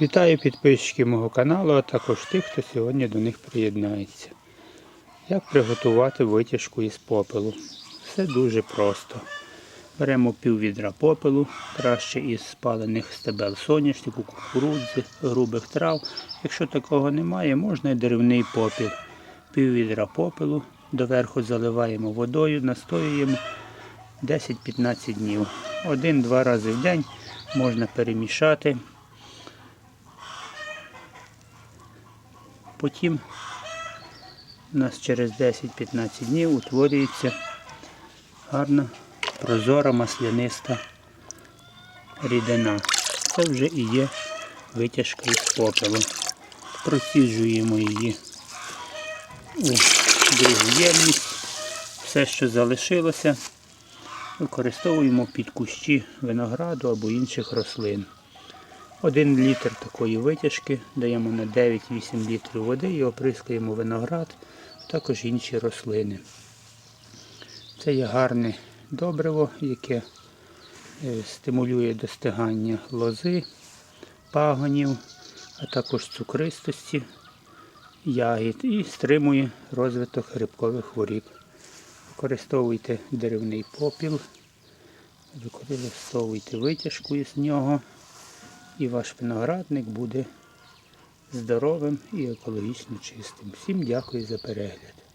Вітаю підписчиків мого каналу, а також тих, хто сьогодні до них приєднається. Як приготувати витяжку із попелу? Все дуже просто. Беремо пів відра попелу, краще із спалених стебел соняшнику, кукурудзи, грубих трав. Якщо такого немає, можна і деревний попіл. Пів відра попелу, доверху заливаємо водою, настоюємо 10-15 днів. Один-два рази в день можна перемішати. Потім у нас через 10-15 днів утворюється гарна прозора масляниста рідина. Це вже і є витяжка із попелу. Проціджуємо її у другу ємність. Все, що залишилося, використовуємо під кущі винограду або інших рослин. Один літр такої витяжки даємо на 9-8 літрів води і оприскуємо виноград, а також інші рослини. Це є гарне добриво, яке е, стимулює достигання лози, пагонів, а також цукристості ягід і стримує розвиток грибкових хворіб. Використовуйте деревний попіл, використовуйте витяжку із нього і ваш виноградник буде здоровим і екологічно чистим. Всім дякую за перегляд.